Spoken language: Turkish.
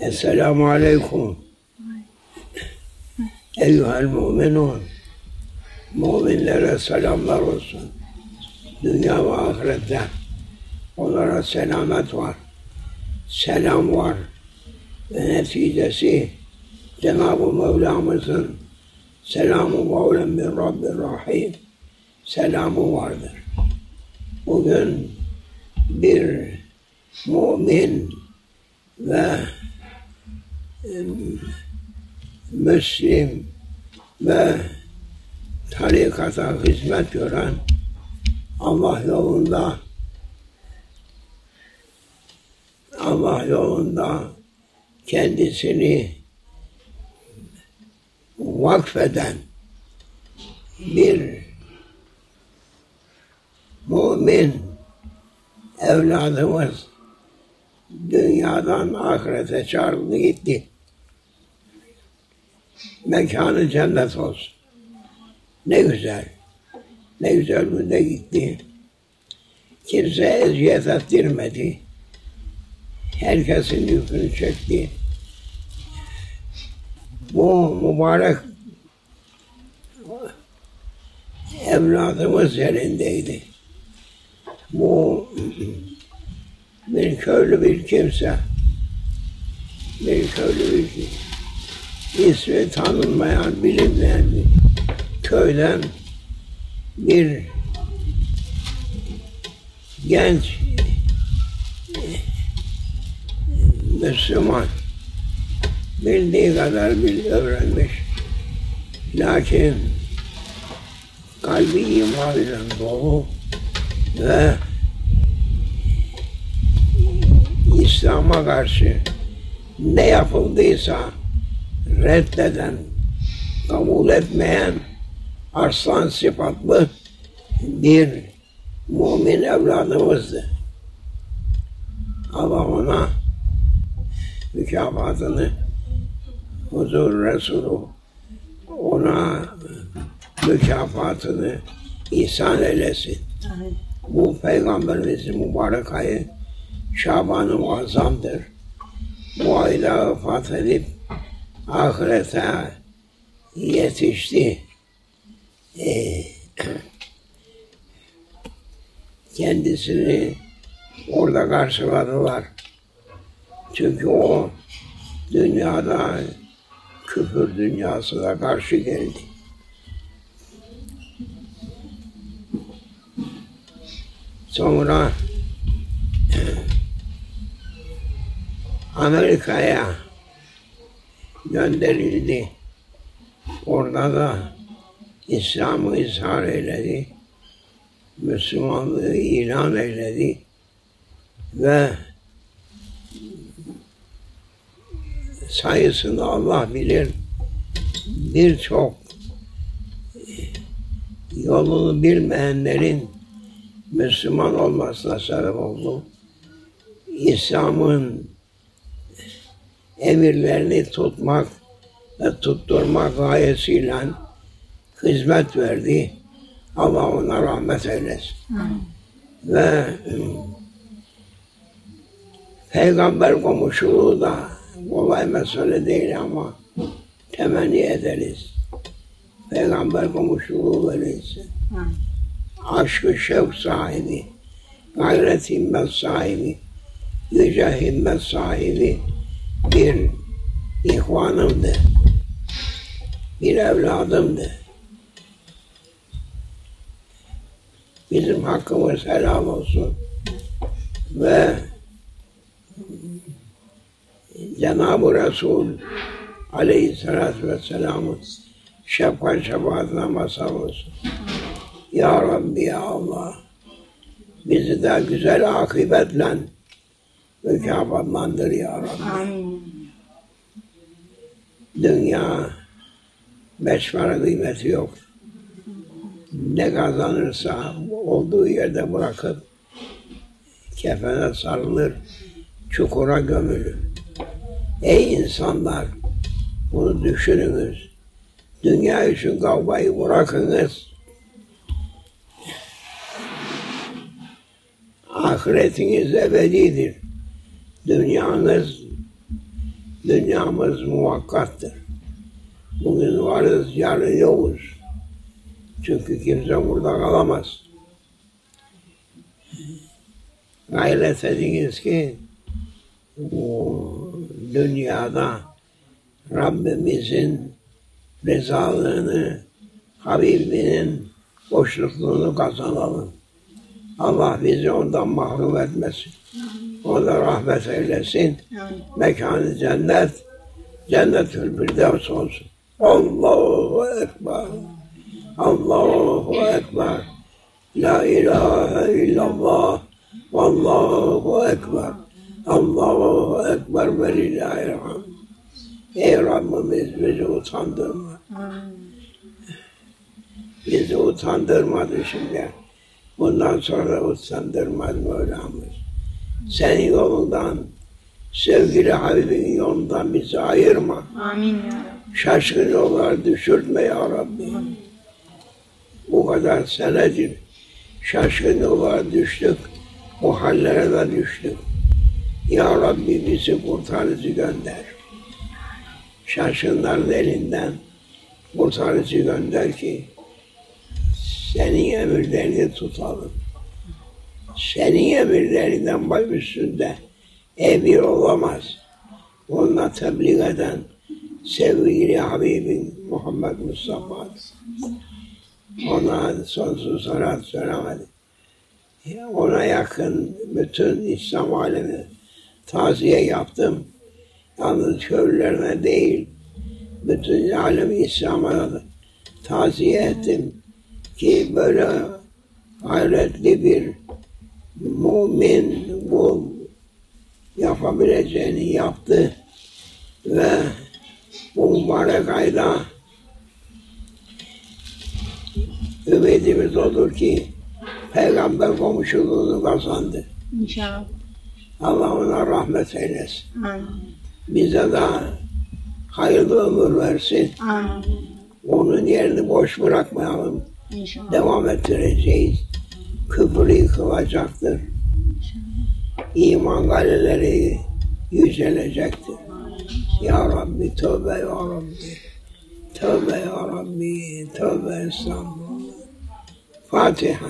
Esselamu Aleyküm. Eyyuhel mu'minun. Müminlere selamlar olsun. Dünya ve ahirette onlara selamet var. Selam var. Ve neticesi Cenab-ı Mevlamızın selamı kavlen min Rabbir Rahim selamı vardır. Bugün bir mümin ve Müslim ve tarikata hizmet gören Allah yolunda Allah yolunda kendisini vakfeden bir mümin evladımız dünyadan ahirete çağrıldı gitti. Mekanı cennet olsun. Ne güzel. Ne güzel günde gitti. Kimse eziyet ettirmedi. Herkesin yükünü çekti. Bu mübarek evladımız yerindeydi. Bu bir köylü bir kimse, bir köylü bir kimse, ismi tanınmayan, bilinmeyen bir köyden bir genç Müslüman bildiği kadar bil öğrenmiş. Lakin kalbi iman ile dolu ve İslam'a karşı ne yapıldıysa reddeden, kabul etmeyen arslan sıfatlı bir mümin evladımızdı. Allah ona mükafatını huzur Resulü ona mükafatını ihsan eylesin. Bu Peygamberimizin mübarek ayı Şaban-ı Muazzam'dır. Bu ayda vefat edip ahirete yetişti. Ee, kendisini orada karşıladılar. Çünkü o dünyada küfür dünyasına karşı geldi. Sonra Amerika'ya gönderildi. Orada da İslam'ı izhar eyledi. Müslümanlığı ilan eyledi. Ve sayısını Allah bilir. Birçok yolunu bilmeyenlerin Müslüman olmasına sebep oldu. İslam'ın emirlerini tutmak ve tutturmak gayesiyle hizmet verdi. Allah ona rahmet eylesin. Ve peygamber komşuluğu da kolay mesele değil ama temenni ederiz. Peygamber komşuluğu verilsin. Aşkı şevk sahibi, gayret himmet sahibi, yüce himmet sahibi bir ihvanımdı. Bir evladımdı. Bizim hakkımız helal olsun. Ve Cenab-ı Resul Aleyhisselatü Vesselam'ın şefkat şefaatine mazhar olsun. Ya Rabbi ya Allah bizi de güzel akıbetle mükafatlandır ya Rabbi. Amin. Dünya beş para kıymeti yok. Ne kazanırsa olduğu yerde bırakıp kefene sarılır, çukura gömülür. Ey insanlar! Bunu düşününüz. Dünya için kavgayı bırakınız. Ahiretiniz ebedidir. Dünyanız Dünyamız muvakkattır. Bugün varız, yarın yokuz. Çünkü kimse burada kalamaz. Gayret ediniz ki bu dünyada Rabbimizin rızalığını, Habibinin boşlukluğunu kazanalım. Allah bizi ondan mahrum etmesin. Ona rahmet eylesin. Mekanı cennet, cennetül firdevs olsun. Allahu Ekber. Allahu Ekber. La ilahe illallah. Vallahu Ekber. Allahu Ekber ve lillahirhamd. Ey Rabbimiz bizi utandırma. Bizi utandırmadı şimdi. Bundan sonra utandırmaz Mevlamız. Senin yolundan, sevgili Habibin yolundan bizi ayırma. Amin ya Rabbi. Şaşkın yollar düşürtme ya Rabbi. Bu kadar senedir şaşkın yollara düştük. Bu hallere de düştük. Ya Rabbi bizi kurtarıcı gönder. Şaşkınların elinden kurtarıcı gönder ki senin emirlerini tutalım. Senin emirlerinden baş üstünde emir olamaz. Onunla tebliğ eden sevgili Habibin Muhammed Mustafa. Ona sonsuz salat söylemedi. Ona yakın bütün İslam alemi taziye yaptım. Yalnız köylülerine değil, bütün alemi İslam'a taziye ettim ki böyle hayretli bir mümin bu yapabileceğini yaptı ve bu mübarek ayda ümidimiz olur ki peygamber komşuluğunu kazandı. İnşallah. Allah ona rahmet eylesin. Amin. Bize de hayırlı ömür versin. Amin. Onun yerini boş bırakmayalım. İnşallah. Devam ettireceğiz. Küfür yıkılacaktır. İman galeleri yücelecektir. Ya Rabbi tövbe ya Rabbi. Tövbe ya Rabbi. Tövbe estağfurullah. Fatiha.